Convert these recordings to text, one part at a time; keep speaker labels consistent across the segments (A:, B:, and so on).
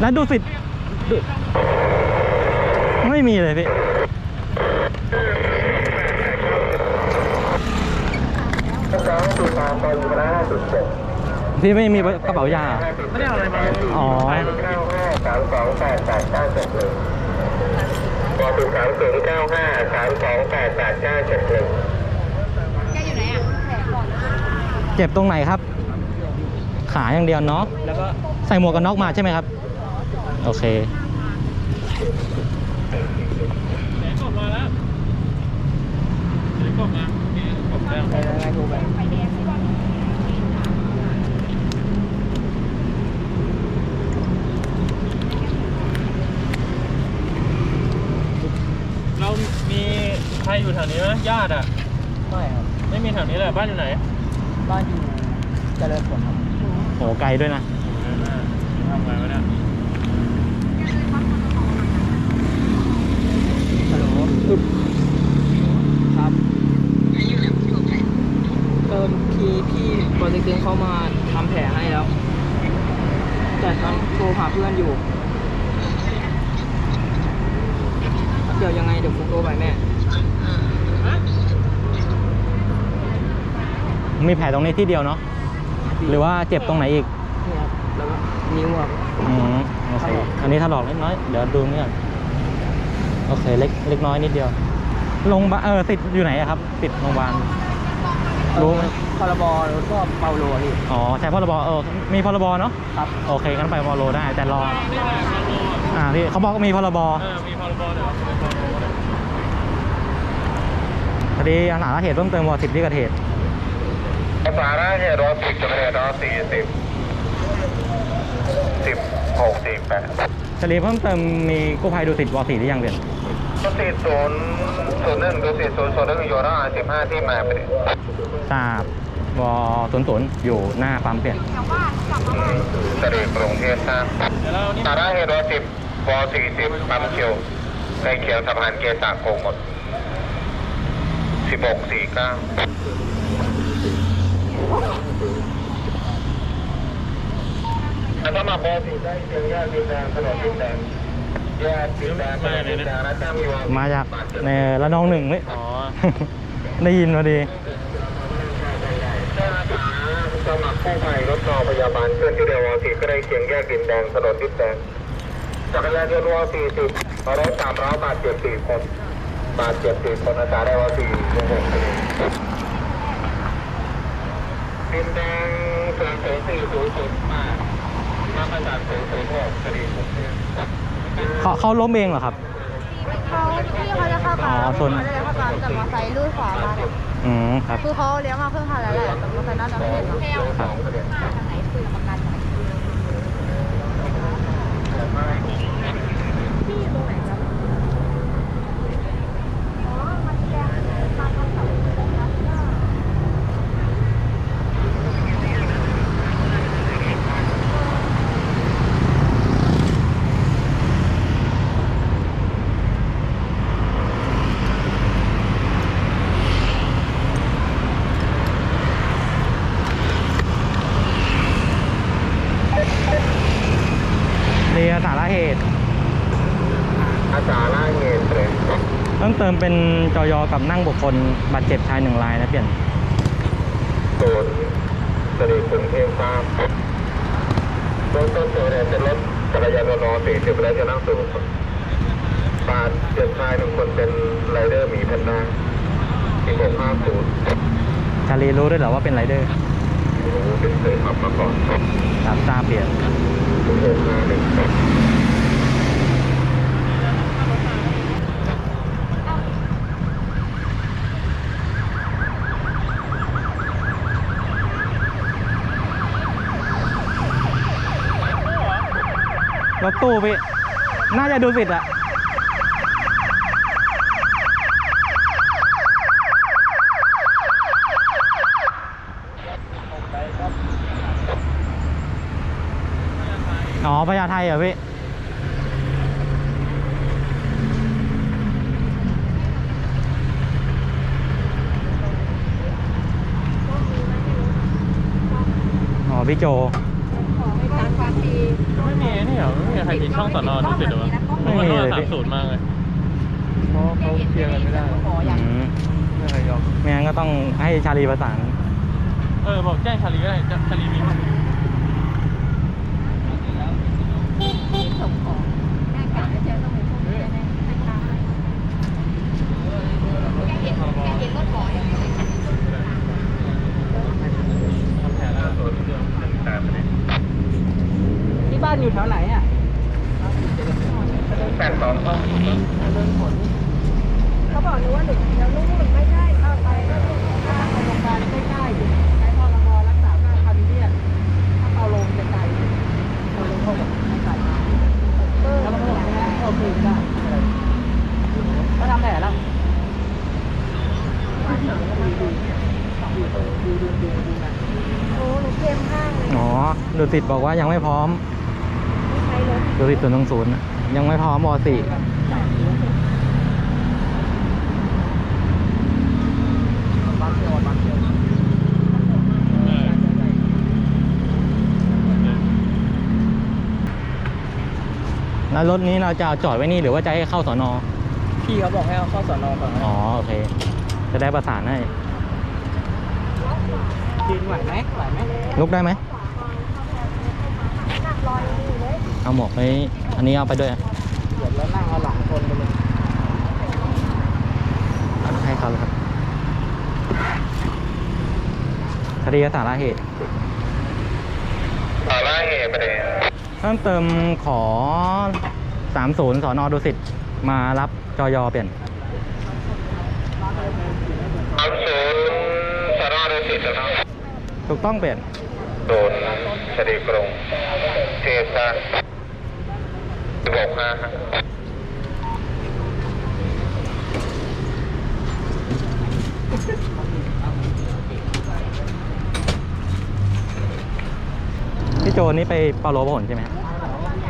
A: แล้วดูสิดูไม่มีเลยพี่พี่ไม่มีกระเป๋ายาเหรอ
B: ไม่ได้เอาอะไรมา
A: อ๋อ
C: สามสองแปดแปดเก้าเจ็ดหนึ่งบอถูกสามศูนย์เก้าห้าสามสองแปดแปดเก้าเจ็ดหนึ่ง
D: แกอยู่ไหนอะแผลก่อน
A: เจ็บตรงไหนครับ ขาอย่างเดียวเนาะ
B: แล้วก็
A: ใส่หมวกกันน็อกมาใช่ไหมครับ โอเค
B: ไหนกบมาแล้วไหนกบมานี่กบแล้ว
D: ไฟแดงที่ว่า
B: เรามีใครอยู่แถวนี้ไหมญาติอะ
E: ไม่ครับ
B: ไม่มีแถวนี้เลยบ้านอยู่ไหน
E: บ้านอยู่เจริญผลครับ
A: โหไกลด้วยนะ
B: ทำไงวะเนี่ย
E: ลโหลครับเติมพี่พี่บริษัทเขามาทำแผลให้แล้ว แต่ตอนโทรหาเพื่อนอยู่ เดี๋ยวยังไงเดี๋ยวผมโทรไปแม่
A: มีแผลตรงนี้ที่เดียวเนาะหรือว่าเจ็บตรงไหนอีก
E: นี่ครับแล้วก็นิ้วครับ
A: อืมโอเคอันนี้ถลอกเล็กน้อยเดี๋ยวดูนี่ก่อน โอเคเล็กเล็กน้อยนิดเดียวโรงพยาบาลเออติดอยู่ไหนอะครับติดโรงพยาบาลรู้ไหม
E: พรบแล้วก็เปาโลพี่
A: อ๋อใช่พรบเออมีพรบเนาะ
E: ครับ
A: โอเคงั้นไปพรบได้แต่รอ
B: นี่แหละมาโล
A: อ่าพี่เขาบอกว่ามีพรบ
B: เออมีพรบเดี๋ยวเอาไปพรบเลย
A: พอดีอาหารเหตุเพิ่มเติมวอสิบที่เกิดเหตุ
C: สาระเหตุรถสิบจะไม่ได้รถสี่สิบสิบหกสี่แปด
A: จะรีเพิ่มเติมมีกู้ภัยดูสิตวอสี่ที่ยังเรียน
C: รถสี่ศูนย์ศูนย์หนึ่งดูสี่ศูนย์ศูนย์หนึ่งโยนอาสิบห้าที่มาไปดิ
A: ทราบวศูนย์ศูนย์อยู่หน้าปั๊มเปลี่ยน
D: แถวบ้านกลับมา
C: เสด็จกรุงเทพทราบ
B: เดี๋ยวเรานี่
C: สาระเหตุรถสิบวสี่สิบปั๊มคิวในเขียวสะพานเกษาโกงหมดสิบหกสี่เก้าแล้วก็มาโบสี่ได้เชียงแยกดินแดงถนนดินแดง แยกดินแดงถนนดินแดงนะจ้ามีวาง
A: มาจากในระนองหนึ่งนี่
B: อ๋อ
A: ได้ยินพอดี
C: เจ้าหน้าที่สมัครกู้ภัยรถรอพยาบาลเคลื่อนที่เดียววสี่ก็ได้เชียงแยกดินแดงถนนดินแดงจักรยานยนต์วสี่สิบรถสามร้อยบาทเจ็บสี่คนบาทเจ็บสี่คนอาจารย์ได้วสี่วงหกดินแดงศูนย์ศูนย์สี่ศูนย์ศูนย์มามาประสานศูนย์ศูนย์หกคดีกรุง เทพ
A: เขาเขาล้มเองเหรอครับ
D: เขาที่เขาจะเข้า
A: อ๋
D: ปั๊
A: อ
D: ม
A: ชน
D: เขาจะเลี้ยวเข้าปั๊มแต่มอเตอร์ไซค์ลู่ขวามาเนี่ย
A: อืมครับ
D: คือเขาเลี้ยวมาเพิ่งทันแล้วแหละแต่มอเตอร์ไซค์น่าจะไม่เห็นเนาะ
A: ครับ
D: ทางไหนคุยกับประกันหน่อยพี่อยู่ตรงไหนครับ อ๋อมาแสดงมาทำเสาครับ
A: เรียสาระ เหตุ
C: อาจารย์ล่าเหตุเลย
A: เพิ่มเติมเป็นจอยอกับนั่งบุคคลบาดเจ็บชายหนึ่งรายนะเปลี่ยน
C: ศูนย์คดีกรุงเทพทราบเบื้องต้นเกิดเหตุเป็นรถจักรยานยนต์สี่สิบและจะนั่งสูงบาดเจ็บชายหนึ่งคนเป็นไรเดอร์หมีแพนด้าที่หกห้าศูนย์
A: ชาลีรู้ด้วยเหรอว่าเป็นไรเดอร์
C: รู้เป็นเคยขับมาก่อน
A: ครับทราบเปลี่ยน
C: หกห้าหนึ่ง
A: ถตู้พี่ น่าจะดูสิทธ์อะอ๋อพญาไทเหรอพี่อ๋อพี่โจ
D: ขอให้การความดี
B: ไม่มีไอ้นี่ เหรอไม่มีใครมีช่องสอนอดูสิเดี๋ยววะ
A: ไม่มีเลย
B: สา
A: พี่
B: มศูนย์มากเลยเพราะเขาเคลียร์กันไม่ได้
D: ขออย่าง
A: อืม
B: ไม่มีใครยอม
A: ไม่งั้นก็ต้องให้ชาลีประสาน
B: เออบอกแจ้งชาลีก็ได้จะชาลีมีมั้ย
D: ที่ส่งของแม่กะจะเจอต้องมีพวกนี้แน่ๆให้ตามแกเห็นแกเห็นรถขออย่างเดียวเลย
B: ทำแผนแล้วตัวเดียวตามไปเลย
E: ที่บ้านอยู่แถวไหนอะ
C: แปดสอง
D: เขาบอกหนูว่าหนูเดี๋ยวลูกมันไม่ได้เอาไปก็ต้องค่าโรงพยาบาลใกล้ๆอยู่ใช้พรบรักษาค่าพันเบี้ยถ้าเอาลงจะไกลเอาลงเขาบอกไม่ไกลเออ
E: แล้วมันก็บอกไม่ได้โอเคได้เขาทำแผลแล้วดูดูดูดูนะ
D: โอ้หนูเข้มมากเลย
A: อ๋อดู สิตบอกว่ายังไม่พร้อม
D: ไม่ใช้รถ
A: ดูสิตศูนย์ตรงศูนย์ยังไม่พร้อมมสี่
E: บางเที่ยวบางเที่ยว
A: แล้วรถนี้เราจะเอาจอดไว้นี่หรือว่าจะให้เข้าสอนอ
E: พี่เขาบอกให้เอาเข้าสอนอก่อน
A: อ๋อโอเค จะได้ประสานให้
E: ยืนไหวไหมไหวไหม
A: ลุกได้ไหม
D: หนักร้อยอยู่ เลย
A: เอาหมวกไปอันนี้เอาไปด้วย
E: เดี๋ยวแล้วนั่งเอาหลังคนไปเลย
A: ให้เขาเลยครับคดีสาระเหตุ
C: สาระเหตุประเด็น
A: เพิ่มเติมขอ 30สอนอดุสิตมารับจอยอเปลี่ยน
C: สามศูนย์สารวัตรสิทธิ์นะครับ
A: ถูกต้องเปลี่ยน
C: โดนคดีกรุง เทศะสิบหกห้าฮะ
A: พี่โจนี่ไปเปาโลพหลใช่ไหมครับ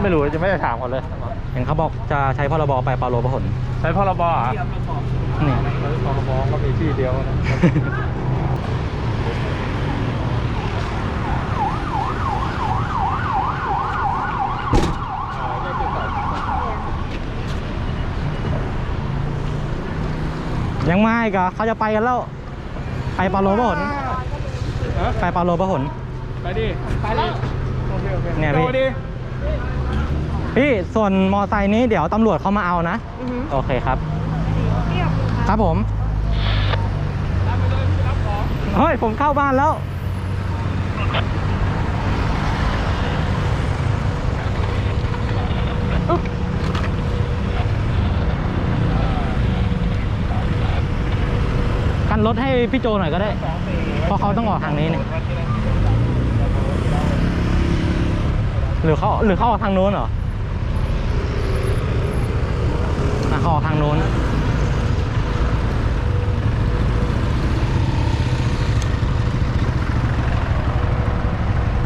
B: ไม่รู้จะไม่ได้ถามก่อนเลย
A: เห็นเขาบอกจะใช้พรบไปเปาโลพหล
B: ใช้พรบอะ
A: นี่
B: ใช้พรบก็มีที่เดียวนะ
A: ยังไม่ก็เขาจะไปกันแล้ว ไปเปาโลพหลไปเปาโลพหล
B: ไปดิ ไปแล้วโอเคโอเค
A: เนี่ยพี่
B: โดดิ
A: พี่ส่วนมอไซค์นี้เดี๋ยวตำรวจเขามาเอานะโอเคครับ ครับผมเฮ้ย ผมเข้าบ้านแล้ว กันรถให้พี่โจหน่อยก็ได้ เพราะเขาต้องออกทางนี้เนี่ยหรือเขาหรือเขาออกทางโน้นเหรออะเขาออกทางโน้น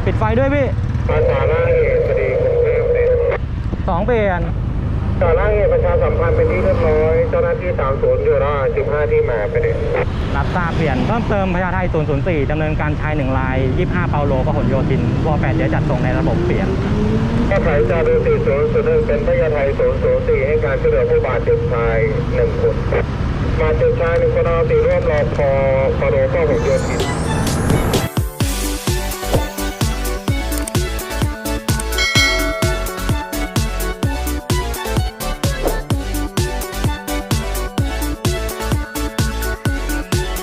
A: ปิดไฟด้วยพี่
C: สาระเหตุคดีกรุงเทพเนี่ ย
A: สองเปลี่ยน
C: สาระเหตุประชาสัมพันธ์เป็นที่เรียบร้อย เจ้าหน้าที่สามศูนย์อยู่ระหว่างสิบห้าที่มาไปเนี่ย
A: รับทราบเปลี่ยนเพิ่มเติมพญาไท004ดำเนินการชายหนึ่งลาย 25 เปาโลพหลโยธินว8เดี๋ยวจัดส่งในระบบเปลี่ยน
C: แก้ไขจารีสี่ศูนย์ศูนย์หนึ่งเป็นพยาไทยศูนย์ศูนย์สี่ให้การช่วยเหลือผู้บาดเจ็บชายหนึ่งคนบาดเจ็บชายหนึ่งคนเอาตีร่วมรอพอพอโลก็หกโยธิน